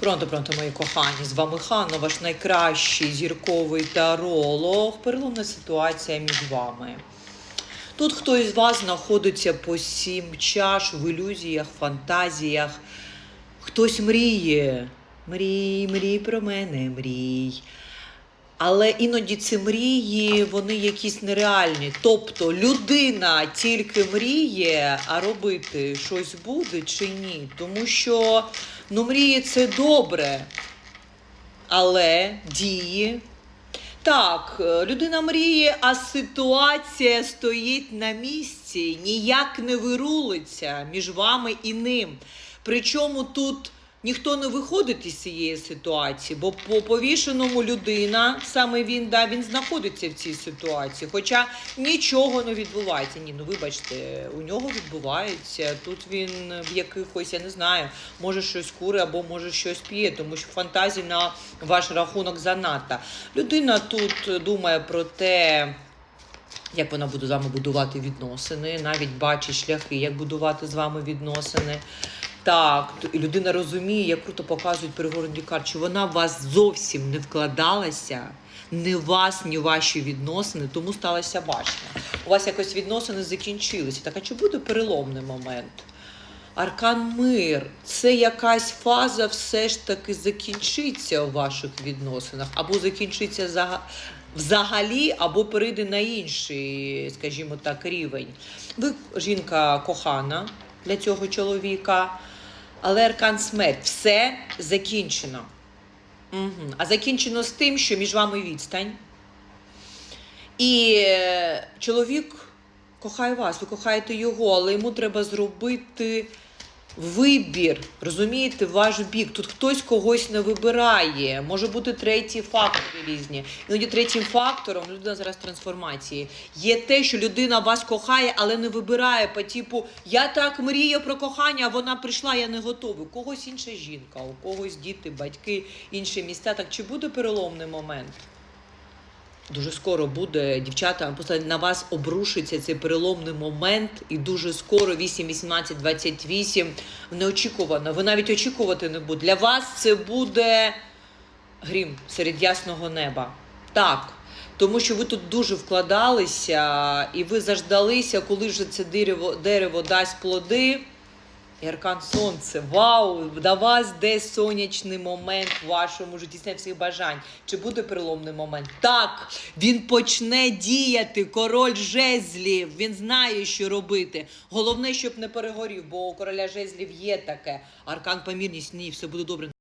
Пронто, пронто, мої кохані, з вами Ханна, ваш найкращий зірковий таролог. Переломна ситуація між вами. Тут хтось з вас знаходиться по сім чаш в ілюзіях, фантазіях. Хтось мріє. Мрій, мрій про мене, мрій. Але іноді ці мрії, вони якісь нереальні. Тобто людина тільки мріє, а робити щось буде чи ні. Тому що ну, мрії це добре, але дії. Так, людина мріє, а ситуація стоїть на місці, ніяк не вирулиться між вами і ним. Причому тут ніхто не виходить із цієї ситуації, бо по повішеному людина, саме він, да, він знаходиться в цій ситуації. Хоча нічого не відбувається. Ні, ну вибачте, у нього відбувається. Тут він в якихось, я не знаю, може щось кури або може щось п'є, тому що фантазії на ваш рахунок занадто. Людина тут думає про те. Як вона буде з вами будувати відносини, навіть бачить шляхи, як будувати з вами відносини. Так, і людина розуміє, як круто показують перегородні карти, вона в вас зовсім не вкладалася, в вас, ні ваші відносини, тому сталася башня. У вас якось відносини закінчилися. Так, а чи буде переломний момент? Аркан мир це якась фаза все ж таки закінчиться у ваших відносинах, або закінчиться взагалі, або перейде на інший, скажімо так, рівень. Ви жінка кохана для цього чоловіка, але аркан смерть все закінчено. Угу. А закінчено з тим, що між вами відстань. І е, чоловік кохає вас, ви кохаєте його, але йому треба зробити вибір, розумієте, ваш бік. Тут хтось когось не вибирає. Може бути треті фактори різні. Іноді третім фактором людина зараз трансформації. Є те, що людина вас кохає, але не вибирає по типу Я так мрію про кохання, а вона прийшла, я не готовий. У когось інша жінка, у когось діти, батьки, інші місця. Так чи буде переломний момент? Дуже скоро буде, дівчата, просто на вас обрушиться цей переломний момент, і дуже скоро 8, 18, 28, неочікувано. Ви навіть очікувати не будете. Для вас це буде грім серед ясного неба. Так. Тому що ви тут дуже вкладалися, і ви заждалися, коли вже це дерево, дерево дасть плоди. І аркан сонце. Вау! До вас десь сонячний момент в вашому житті сне всіх бажань. Чи буде переломний момент? Так, він почне діяти. Король жезлів. Він знає, що робити. Головне, щоб не перегорів, бо у короля жезлів є таке. Аркан помірність, ні, все буде добре.